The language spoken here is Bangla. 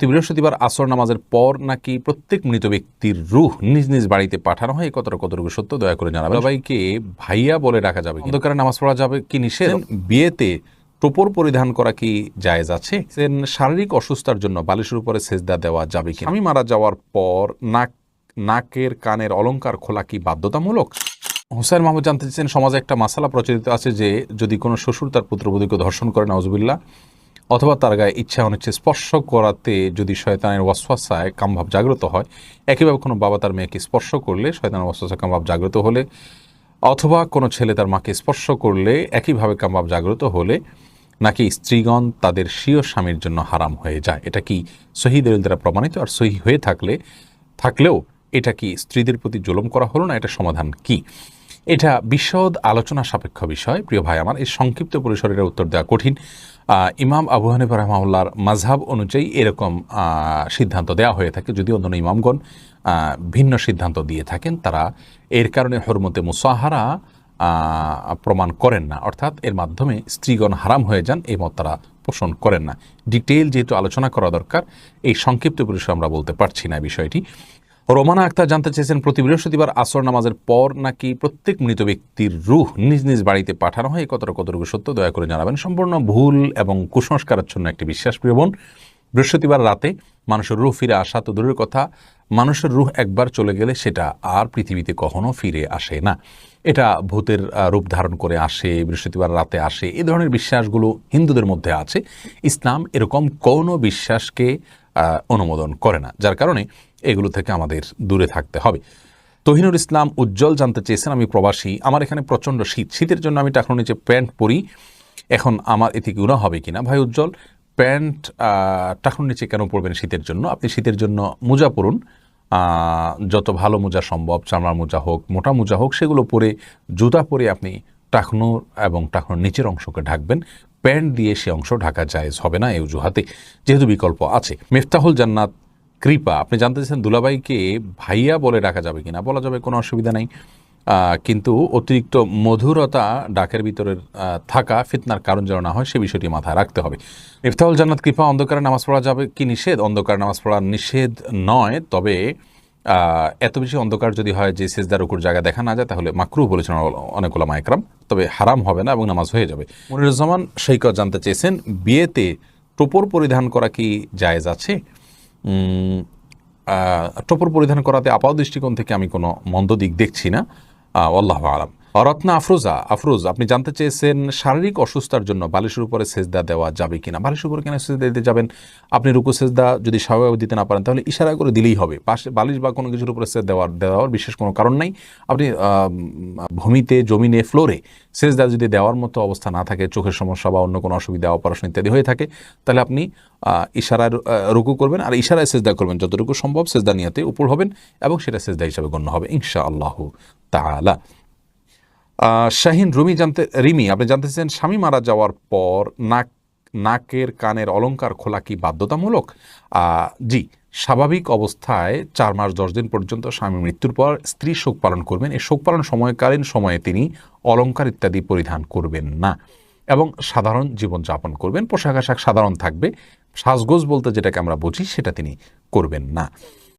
প্রতি বৃহস্পতিবার আসর নামাজের পর নাকি প্রত্যেক মৃত ব্যক্তির রুহ নিজ নিজ বাড়িতে পাঠানো হয়? এই কথাটা কতটুকু সত্য? দয়া করে জানাবেন। সবাইকে ভাইয়া বলে ডাকা যাবে অন্ধকারে নামাজ পড়া যাবে কি নিষেধ? বিয়েতে টোপর পরিধান করা কি জায়েজ আছে? সেন শারীরিক অসুস্থার জন্য বালিশের উপরে সেজদা দেওয়া যাবে কি আমি মারা যাওয়ার পর নাক নাকের কানের অলংকার খোলা কি বাধ্যতামূলক? হোসেন মাহমুদ জানতে চাইছেন সমাজে একটা মাসালা প্রচলিত আছে যে যদি কোনো শ্বশুর তার পুত্রবধূকে ধর্ষণ করে নজবিল্লা অথবা তার গায়ে ইচ্ছা অনিচ্ছে স্পর্শ করাতে যদি শয়তানের ওয়াসওয়াসায় কামভাব জাগ্রত হয় একইভাবে কোনো বাবা তার মেয়েকে স্পর্শ করলে, শয়তানের ওয়াসওয়াসায় কামভাব জাগ্রত হলে, অথবা কোনো ছেলে তার মাকে স্পর্শ করলে একইভাবে কামভাব জাগ্রত হলে, নাকি স্ত্রীগণ তাদের স্বীয় স্বামীর জন্য হারাম হয়ে যায়? এটা কি সহি দলিল দ্বারা প্রমাণিত? আর সহি হয়ে থাকলে, থাকলেও এটা কি স্ত্রীদের প্রতি জুলুম করা হলো না? এটা সমাধান কি? এটা বিশদ আলোচনা সাপেক্ষ বিষয়। প্রিয় ভাই আমার, এই সংক্ষিপ্ত পরিসরের উত্তর দেওয়া কঠিন। ইমাম আবু হানিফা রহমাউল্লার মাঝহাব অনুযায়ী এরকম সিদ্ধান্ত দেওয়া হয়ে থাকে। যদিও অন্য ইমামগণ ভিন্ন সিদ্ধান্ত দিয়ে থাকেন, তারা এর কারণে হরমতে মুসাহারা প্রমাণ করেন না। অর্থাৎ এর মাধ্যমে স্ত্রীগণ হারাম হয়ে যান, এই মত তারা পোষণ করেন না। ডিটেইল যেহেতু আলোচনা করা দরকার, এই সংক্ষিপ্ত পরিসরে আমরা বলতে পারছি না বিষয়টি। রোমানা আক্তার জানতে চেয়েছেন, প্রতি বৃহস্পতিবার আসর নামাজের পর নাকি প্রত্যেক মৃত ব্যক্তির রুহ নিজ নিজ বাড়িতে পাঠানো হয়। কতটা কতটুকু সত্য, দয়া করে জানাবেন। সম্পূর্ণ ভুল এবং কুসংস্কারাচ্ছন্ন একটি বিশ্বাস, প্রিয় বোন। বৃহস্পতিবার রাতে মানুষের রুহ ফিরে আসা তো দূরের কথা, মানুষের রুহ একবার চলে গেলে সেটা আর পৃথিবীতে কখনো ফিরে আসে না। এটা ভূতের রূপ ধারণ করে আসে, বৃহস্পতিবার রাতে আসে। এ ধরনের বিশ্বাসগুলো হিন্দুদের মধ্যে আছে। ইসলাম এরকম কোনো বিশ্বাসকে অনুমোদন করে না, যার কারণে এগুলো থেকে আমাদের দূরে থাকতে হবে। তহিনুর ইসলাম উজ্জ্বল জানতে চেয়েছেন, আমি প্রবাসী, আমার এখানে প্রচণ্ড শীত, শীতের জন্য আমি টাকার নিচে প্যান্ট পরি, এখন আমার এতে গুণা হবে কিনা? ভাই উজ্জ্বল, প্যান্ট টাকুর নিচে কেন পরবেন শীতের জন্য? আপনি শীতের জন্য মোজা পরুন যত ভালো মোজা সম্ভব, চামড়ার মোজা হোক, মোটা মোজা হোক, সেগুলো পরে, জুতা পরে আপনি টাকনোর এবং টাকনোর নিচের অংশকে ঢাকবেন। প্যান্ট দিয়ে সে অংশ ঢাকা জায়েজ হবে না, এই অজুহাতে যেহেতু বিকল্প আছে। মেফতাহুল জান্নাত, কৃপা, আপনি জানতে চাইছেন দুলাভাইকে ভাইয়া বলে ডাকা যাবে কিনা, বলা যাবে কোনো অসুবিধা নাই। কিন্তু অতিরিক্ত মধুরতা ডাকের ভিতরে থাকা ফিতনার কারণ যেন না হয়, সে বিষয়টি মাথায় রাখতে হবে। ইফতাহুল জান্নাত, কৃপা, অন্ধকারে নামাজ পড়া যাবে কি নিষেধ? অন্ধকার নামাজ পড়া নিষেধ নয়, তবে এত বেশি অন্ধকার যদি হয় যে সেজদার উপর জায়গা দেখা না যায়, তাহলে মাকরু বলেছেন অনেক ওলামা একরাম। তবে হারাম হবে না এবং নামাজ হয়ে যাবে। মনিরুজ্জামান সৈকত জানতে চেয়েছেন, বিয়েতে টোপর পরিধান করা কি জায়জ আছে? টোপর পরিধান করাতে আপাত দৃষ্টিকোণ থেকে আমি কোনো মন্দ দিক দেখছি না। আল্লাহ আলাম। রত্না আফরোজা আফরোজ আপনি জানতে চেয়েছেন শারীরিক অসুস্থতার জন্য বালিশের উপরে সেজদা দেওয়া যাবে কিনা? বালিশের উপরে কেন সেজদা দিতে যাবেন? আপনি রুকু সেজদা যদি স্বাভাবিক দিতে না পারেন তাহলে ইশারা করে দিলেই হবে। পাশে বালিশ বা কোনো কিছুর উপরে সেজ দেওয়ার দেওয়ার বিশেষ কোনো কারণ নাই। আপনি ভূমিতে জমিনে ফ্লোরে সেজদা যদি দেওয়ার মতো অবস্থা না থাকে চোখের সমস্যা বা অন্য কোনো অসুবিধা অপারেশন ইত্যাদি হয়ে থাকে তাহলে আপনি ইশারার রুকু করবেন আর ইশারায় সেজদা করবেন। যতটুকু সম্ভব সেজদা নিয়াতে উপর হবেন এবং সেটা সেজদা হিসাবে গণ্য হবে ইনশা আল্লাহ আহ, শাহিন, রুমি জানতে, রিমি, আপনি জানতে চান স্বামী মারা যাওয়ার পর নাক, নাকের কানের অলঙ্কার খোলা কি বাধ্যতামূলক? জি, স্বাভাবিক অবস্থায় চার মাস দশ দিন পর্যন্ত স্বামী মৃত্যুর পর স্ত্রী শোক পালন করবেন। এই শোক পালন সময়কালীন সময়ে তিনি অলংকার ইত্যাদি পরিধান করবেন না এবং সাধারণ জীবনযাপন করবেন। পোশাক আশাক সাধারণ থাকবে। সাজগোজ বলতে যেটাকে আমরা বুঝি সেটা তিনি করবেন না।